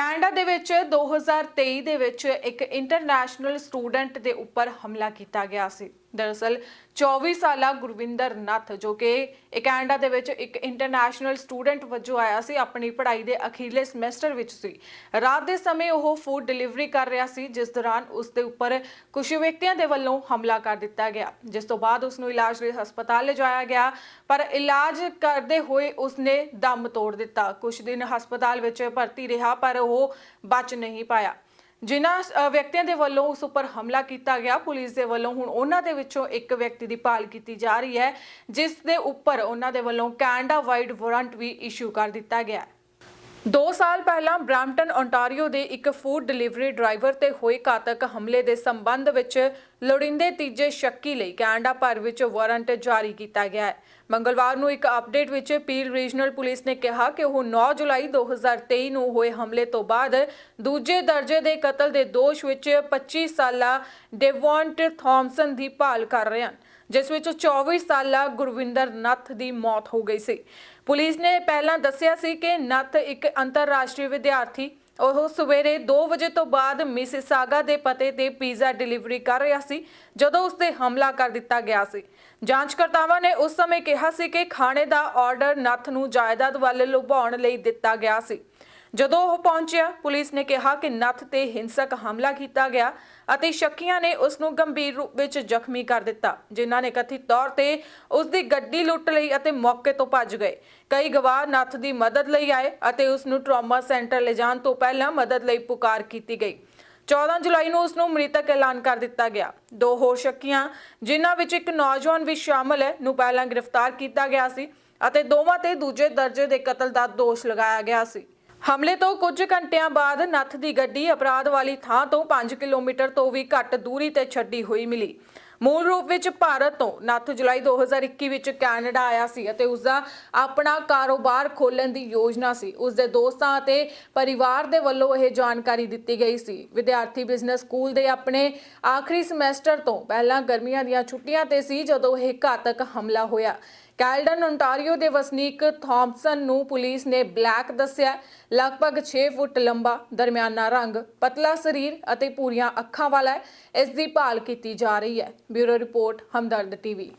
Canada ਦੇ ਵਿੱਚ 2023 ਦੇ ਵਿੱਚ ਇੱਕ ਇੰਟਰਨੈਸ਼ਨਲ ਸਟੂਡੈਂਟ ਦੇ ਉੱਪਰ ਹਮਲਾ ਕੀਤਾ ਗਿਆ ਸੀ। ਦਰਅਸਲ 24 ਸਾਲਾ ਗੁਰਵਿੰਦਰ ਨੱਥ, ਜੋ ਕਿ ਕੈਨੇਡਾ ਦੇ ਵਿੱਚ ਇੱਕ ਇੰਟਰਨੈਸ਼ਨਲ ਸਟੂਡੈਂਟ ਵਜੋਂ ਆਇਆ ਸੀ, ਆਪਣੀ ਪੜ੍ਹਾਈ ਦੇ ਅਖੀਰਲੇ ਸਮੈਸਟਰ ਵਿੱਚ ਸੀ। ਰਾਤ ਦੇ ਸਮੇਂ ਉਹ ਫੂਡ ਡਿਲੀਵਰੀ ਕਰ ਰਿਹਾ ਸੀ, ਜਿਸ ਦੌਰਾਨ ਉਸ ਦੇ ਉੱਪਰ ਕੁਝ ਵਿਅਕਤੀਆਂ ਦੇ ਵੱਲੋਂ ਹਮਲਾ ਕਰ ਦਿੱਤਾ ਗਿਆ। ਜਿਸ ਤੋਂ ਬਾਅਦ ਉਸ ਨੂੰ ਇਲਾਜ ਲਈ ਹਸਪਤਾਲ ਲਿਜਾਇਆ ਗਿਆ, ਪਰ ਇਲਾਜ ਕਰਦੇ ਹੋਏ ਉਸਨੇ ਦਮ ਤੋੜ ਦਿੱਤਾ। ਕੁਝ ਦਿਨ ਹਸਪਤਾਲ ਵਿੱਚ ਭਰਤੀ ਰਿਹਾ, ਪਰ ਉਹ ਬਚ ਨਹੀਂ ਪਾਇਆ। ਜਿਨ੍ਹਾਂ ਵਿਅਕਤੀਆਂ ਦੇ ਵੱਲੋਂ ਉਸ ਉੱਪਰ ਹਮਲਾ ਕੀਤਾ ਗਿਆ, ਪੁਲਿਸ ਦੇ ਵੱਲੋਂ ਹੁਣ ਉਹਨਾਂ ਦੇ ਵਿੱਚੋਂ ਇੱਕ ਵਿਅਕਤੀ ਦੀ ਭਾਲ ਕੀਤੀ ਜਾ ਰਹੀ ਹੈ, ਜਿਸ ਦੇ ਉੱਪਰ ਉਹਨਾਂ ਦੇ ਵੱਲੋਂ ਕੈਨੇਡਾ ਵਾਈਡ ਵਾਰੰਟ ਵੀ ਇਸ਼ੂ ਕਰ ਦਿੱਤਾ ਗਿਆ ਹੈ। 2 ਸਾਲ ਪਹਿਲਾਂ ਬ੍ਰਾਂਪਟਨ ਓਨਟਾਰੀਓ ਦੇ ਇੱਕ ਫੂਡ ਡਿਲੀਵਰੀ ਡਰਾਈਵਰ ਤੇ ਹੋਏ ਘਾਤਕ ਹਮਲੇ ਦੇ ਸੰਬੰਧ ਵਿੱਚ ਲੋੜਿੰਦੇ ਤੀਜੇ ਸ਼ੱਕੀ ਲਈ ਕੈਨੇਡਾ ਭਰ ਵਿੱਚ ਵਾਰੰਟ ਜਾਰੀ ਕੀਤਾ ਗਿਆ ਹੈ। ਮੰਗਲਵਾਰ ਨੂੰ ਇੱਕ ਅਪਡੇਟ ਵਿੱਚ ਪੀਲ ਰੀਜਨਲ ਪੁਲਿਸ ਨੇ ਕਿਹਾ ਕਿ ਉਹ 9 ਜੁਲਾਈ 2023 ਨੂੰ ਹੋਏ ਹਮਲੇ ਤੋਂ ਬਾਅਦ ਦੂਜੇ ਦਰਜੇ ਦੇ ਕਤਲ ਦੇ ਦੋਸ਼ ਵਿੱਚ 25 ਸਾਲਾ ਡੇਵੌਂਟ ਥਾਮਸਨ ਦੀ ਭਾਲ ਕਰ ਰਹੇ ਹਨ। ਜਿਸ ਵਿੱਚ 24 ਸਾਲਾ ਗੁਰਵਿੰਦਰ ਨੱਥ ਦੀ ਮੌਤ ਹੋ ਗਈ ਸੀ। ਪੁਲਿਸ ਨੇ ਪਹਿਲਾਂ ਦੱਸਿਆ ਸੀ ਕਿ ਨੱਥ ਇੱਕ ਅੰਤਰਰਾਸ਼ਟਰੀ ਵਿਦਿਆਰਥੀ, ਉਹ ਸਵੇਰੇ 2 ਵਜੇ ਤੋਂ ਬਾਅਦ ਮਿਸਿਸਾਗਾ ਦੇ ਪਤੇ ਤੇ ਪੀਜ਼ਾ ਡਿਲੀਵਰੀ ਕਰ ਰਿਹਾ ਸੀ, ਜਦੋਂ ਉਸ ਤੇ ਹਮਲਾ ਕਰ ਦਿੱਤਾ ਗਿਆ ਸੀ। ਜਾਂਚਕਰਤਾਵਾਂ ਨੇ ਉਸ ਸਮੇਂ ਕਿਹਾ ਸੀ ਕਿ ਖਾਣੇ ਦਾ ਆਰਡਰ ਨੱਥ ਨੂੰ ਜਾਇਦਾਦ ਵੱਲ ਲੁਭਾਉਣ ਲਈ ਦਿੱਤਾ ਗਿਆ ਸੀ। ਜਦੋਂ ਉਹ ਪਹੁੰਚਿਆ, ਪੁਲਿਸ ਨੇ ਕਿਹਾ ਕਿ ਨੱਥ ਤੇ ਹਿੰਸਕ ਹਮਲਾ ਕੀਤਾ ਗਿਆ ਅਤੇ ਸ਼ੱਕੀਆਂ ਨੇ ਉਸ ਨੂੰ ਗੰਭੀਰ ਰੂਪ ਵਿੱਚ ਜ਼ਖਮੀ ਕਰ ਦਿੱਤਾ, ਜਿਨ੍ਹਾਂ ਨੇ ਕਥਿਤ ਤੌਰ ਤੇ ਉਸ ਦੀ ਗੱਡੀ ਲੁੱਟ ਲਈ ਅਤੇ ਮੌਕੇ ਤੋਂ ਭੱਜ ਗਏ। ਕਈ ਗਵਾਹ ਨੱਥ ਦੀ ਮਦਦ ਲਈ ਆਏ ਅਤੇ ਉਸ ਨੂੰ ਟਰਾਮਾ ਸੈਂਟਰ ਲਿਜਾਣ ਤੋਂ ਪਹਿਲਾਂ ਮਦਦ ਲਈ ਪੁਕਾਰ ਕੀਤੀ ਗਈ। 14 ਜੁਲਾਈ ਨੂੰ ਉਸ ਨੂੰ ਮ੍ਰਿਤਕ ਐਲਾਨ ਕਰ ਦਿੱਤਾ ਗਿਆ। ਦੋ ਹੋਰ ਸ਼ੱਕੀਆਂ, ਜਿਨ੍ਹਾਂ ਵਿੱਚ ਇੱਕ ਨੌਜਵਾਨ ਵੀ ਸ਼ਾਮਲ ਹੈ, ਨੂੰ ਪਹਿਲਾਂ ਗ੍ਰਿਫਤਾਰ ਕੀਤਾ ਗਿਆ ਸੀ ਅਤੇ ਦੋਵਾਂ ਤੇ ਦੂਜੇ ਦਰਜੇ ਦੇ ਕਤਲ ਦਾ ਦੋਸ਼ ਲਗਾਇਆ ਗਿਆ ਸੀ। ਹਮਲੇ ਤੋਂ ਕੁਝ ਘੰਟਿਆਂ ਬਾਅਦ ਨੱਥ ਦੀ ਗੱਡੀ ਅਪਰਾਧ ਵਾਲੀ ਥਾਂ ਤੋਂ 5 ਕਿਲੋਮੀਟਰ ਤੋਂ ਵੀ ਘੱਟ ਦੂਰੀ ਤੇ ਛੱਡੀ ਹੋਈ ਮਿਲੀ। ਮੂਲ ਰੂਪ ਵਿੱਚ ਭਾਰਤ ਤੋਂ ਨੱਥ ਜੁਲਾਈ 2021 ਵਿੱਚ ਕੈਨੇਡਾ ਆਇਆ ਸੀ ਅਤੇ ਉਸ ਦਾ ਆਪਣਾ ਕਾਰੋਬਾਰ ਖੋਲਣ ਦੀ ਯੋਜਨਾ ਸੀ। ਉਸ ਦੇ ਦੋਸਤਾਂ ਅਤੇ ਪਰਿਵਾਰ ਦੇ ਵੱਲੋਂ ਇਹ ਜਾਣਕਾਰੀ ਦਿੱਤੀ ਗਈ ਸੀ। ਵਿਦਿਆਰਥੀ ਬਿਜ਼ਨਸ ਸਕੂਲ ਦੇ ਆਪਣੇ ਆਖਰੀ ਸਮੈਸਟਰ ਤੋਂ ਪਹਿਲਾਂ ਗਰਮੀਆਂ ਦੀਆਂ ਛੁੱਟੀਆਂ ਤੇ ਸੀ ਜਦੋਂ ਇਹ ਘਾਤਕ ਹਮਲਾ ਹੋਇਆ। ਕੈਲਡਨ ਓਨਟਾਰੀਓ ਦੇ ਵਸਨੀਕ ਥਾਮਸਨ ਨੂੰ ਪੁਲਿਸ ਨੇ ਬਲੈਕ ਦੱਸਿਆ। ਲਗਭਗ 6 ਫੁੱਟ ਲੰਬਾ, ਦਰਮਿਆਨਾ ਰੰਗ, ਪਤਲਾ ਸਰੀਰ ਅਤੇ ਪੂਰੀਆਂ ਅੱਖਾਂ ਵਾਲਾ ਹੈ। ਇਸ ਦੀ ਭਾਲ ਕੀਤੀ ਜਾ ਰਹੀ ਹੈ। Bureau report, Hamdard TV.